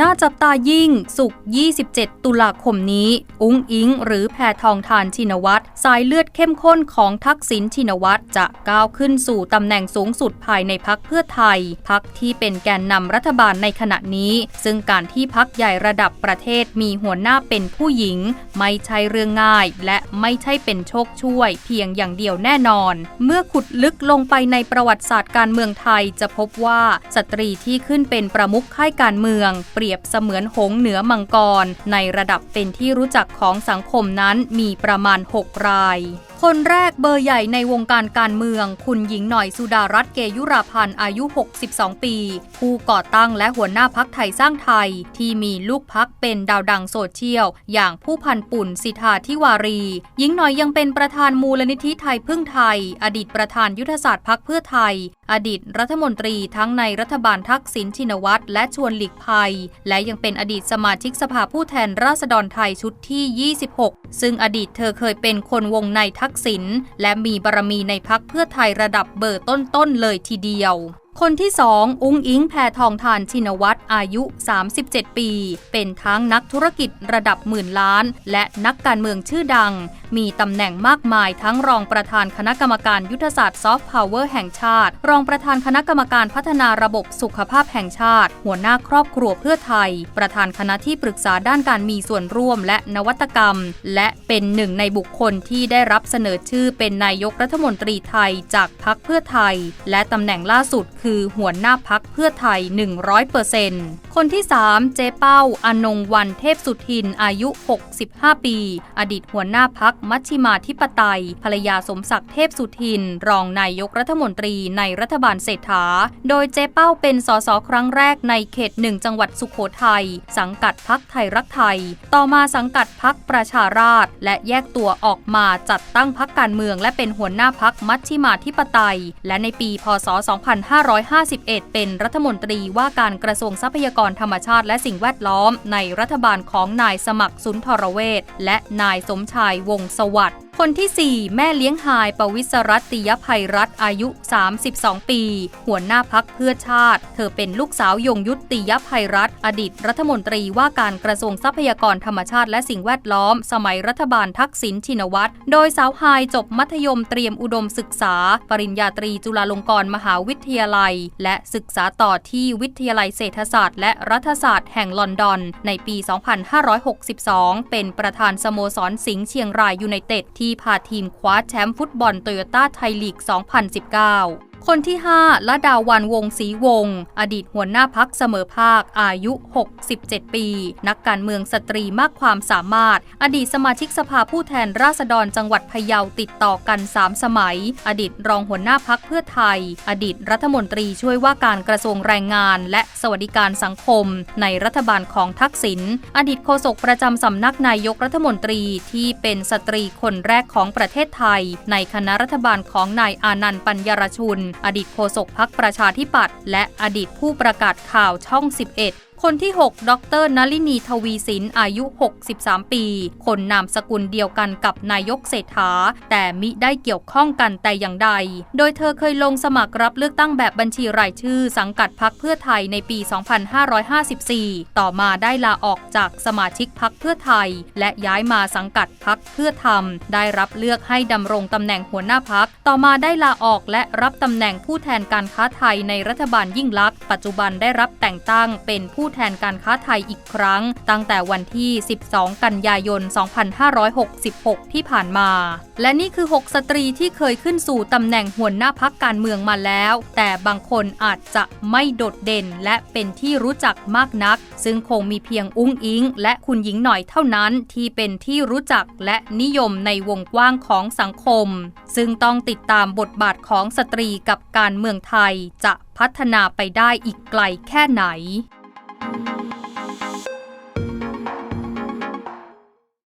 น่าจับตายิ่ง สุก 27 ตุลาคมนี้ อุ้งอิง หรือแพทองทานชินวัตรสายเลือดเข้มข้นของทักษิณชินวัตรจะก้าวขึ้นสู่ตำแหน่งสูงสุดภายในพักเพื่อไทย พักที่เป็นแกนนำรัฐบาลในขณะนี้ ซึ่งการที่พักใหญ่ระดับประเทศมีหัวหน้าเป็นผู้หญิง ไม่ใช่เรื่องง่าย และไม่ใช่เป็นโชคช่วย เพียงอย่างเดียวแน่นอน เมื่อขุดลึกลงไปในประวัติศาสตร์การเมืองไทยจะพบว่าสตรีที่ขึ้นเป็นประมุขค่ายการเมืองเปรียบเสมือนหงส์เหนือมังกร ในระดับเป็นที่รู้จักของสังคมนั้นมีประมาณ 6 รายคนแรกเบอร์ใหญ่ในวงการการเมือง คุณหญิงหน่อยสุดารัตน์เกยุราพันธ์อายุ 62 ปี ผู้ก่อตั้งและหัวหน้าพักไทยสร้างไทย ที่มีลูกพักเป็นดาวดังโซเชียล อย่างผู้พันปุ่นสิทธาธิวารี หญิงหน่อยยังเป็นประธานมูลนิธิไทยพึ่งไทย อดีตประธานยุทธศาสตร์พักเพื่อไทย อดีตรัฐมนตรีทั้งในรัฐบาลทักษิณชินวัตรและชวนหลีกภัย และยังเป็นอดีตสมาชิกสภาผู้แทนราษฎรไทยชุดที่ 26 ซึ่งอดีตเธอเคยเป็นคนวงในทักษิณและมีบารมีในพักเพื่อไทยระดับเบอร์ต้นๆเลยทีเดียวคนที่สองอุ้งอิงแพทองทานชินวัตรอายุ 37 ปี เป็นทั้งนักธุรกิจระดับหมื่นล้าน และนักการเมืองชื่อดังมีตำแหน่งมากมายทั้งรองประธานคณะกรรมการยุทธศาสตร์ซอฟต์พาวเวอร์แห่งชาติ รองประธานคณะกรรมการพัฒนาระบบสุขภาพแห่งชาติ หัวหน้าครอบครัวเพื่อไทย ประธานคณะที่ปรึกษาด้านการมีส่วนร่วมและนวัตกรรม และเป็นหนึ่งในบุคคลที่ได้รับเสนอชื่อเป็นนายกรัฐมนตรีไทยจากพรรคเพื่อไทย และตำแหน่งล่าสุดคือหัวหน้าพักเพื่อไทย 100%คนที่ 3 เจ๊เป้า อนงวันเทพสุทิน อายุ 65 ปี อดีตหัวหน้าพักมัชชิมาธิปไตย ภรรยาสมศักดิ์เทพสุทิน รองนายกรัฐมนตรีในรัฐบาลเศรษฐา โดยเจ๊เป้าเป็นสสครั้งแรกในเขตหนึ่งจังหวัดสุขโขทัย สังกัดพักไทยรักไทย ต่อมาสังกัดพักประชาราษฎร์และแยกตัวออกมาจัดตั้งพักการเมือง และเป็นหัวหน้าพักมัชชิมาธิปไตย และในปี พศ 2551 เป็นรัฐมนตรีว่าการกระทรวงทรัพยากรธรรมชาติและสิ่งแวดล้อม ในรัฐบาลของนายสมัครสุนทรเวชและนายสมชายวงศสวัสดิ์ คนที่ 4 แม่เลี้ยงหายปวิศรัตติยภัยรัฐอายุ 32 ปี หัวหน้าพักเพื่อชาติ เธอเป็นลูกสาวยงยุติยภัยรัฐอดีตรัฐมนตรีว่าการกระทรวงทรัพยากรธรรมชาติและสิ่งแวดล้อม สมัยรัฐบาลทักษิณชินวัตร โดยสาวหายจบมัธยมเตรียมอุดมศึกษา ปริญญาตรีจุฬาลงกรณ์มหาวิทยาลัย และศึกษาต่อที่วิทยาลัยเศรษฐศาสตร์และรัฐศาสตร์แห่งลอนดอน ในปี 2562 เป็นประธานสโมสรสิงห์เชียงรายยูไนเต็ดที่พาทีมคว้าแชมป์ฟุตบอลโตโยต้าไทยลีก 2019 คนที่5ละดาวันวงศรีวงศ์อดีตหัวหน้าพักเสมอภาคอายุ 67 ปี นักการเมืองสตรีมากความสามารถ อดีตสมาชิกสภาผู้แทนราษฎรจังหวัดพะเยาติดต่อกัน 3 สมัย อดีตรองหัวหน้าพักเพื่อไทย อดีตรัฐมนตรีช่วยว่าการกระทรวงแรงงาน และสวัสดิการสังคม ในรัฐบาลของทักษิณอดีตโฆษกประจำสำนักนายกรัฐมนตรีที่เป็นสตรีคนแรกของประเทศไทย ในคณะรัฐบาลของนายอานันต์ปัญญารชุนอดีตโฆษกพักประชาธิปัตย์และอดีตผู้ประกาศข่าวช่อง 11 คนที่ 6 ดรนลินีทวีสินอายุ 63 ปี คนนามสกุลเดียวกันกับนายกเศรษฐา แต่มิได้เกี่ยวข้องกันแต่อย่างใด โดยเธอเคยลงสมัครรับเลือกตั้งแบบบัญชีรายชื่อ สังกัดพักเพื่อไทยในปี 2554 ต่อมาได้ลาออกจากสมาชิกพักเพื่อไทย และย้ายมาสังกัดพักเพื่อธรรม ได้รับเลือกให้ดำรงตำแหน่งหัวหน้าพัก ต่อมาได้ลาออกและรับตำแหน่งผู้แทนการค้าไทยในรัฐบาลยิ่งลักษณ์ปัจจุบันได้รับแต่งตั้งเป็นผู้แทนการค้าไทยอีกครั้ง ตั้งแต่วันที่ 12 กันยายน 2566 ที่ผ่านมา และนี่คือ 6 สตรีที่เคยขึ้นสู่ตำแหน่งหัวหน้าพักการเมืองมาแล้ว แต่บางคนอาจจะไม่โดดเด่นและเป็นที่รู้จักมากนัก ซึ่งคงมีเพียงอุ้งอิง และคุณหญิงหน่อยเท่านั้นที่เป็นที่รู้จักและนิยมในวงกว้างของสังคม ซึ่งต้องติดตามบทบาทของสตรีกับการเมืองไทยจะพัฒนาไปได้อีกไกลแค่ไหน Thank you.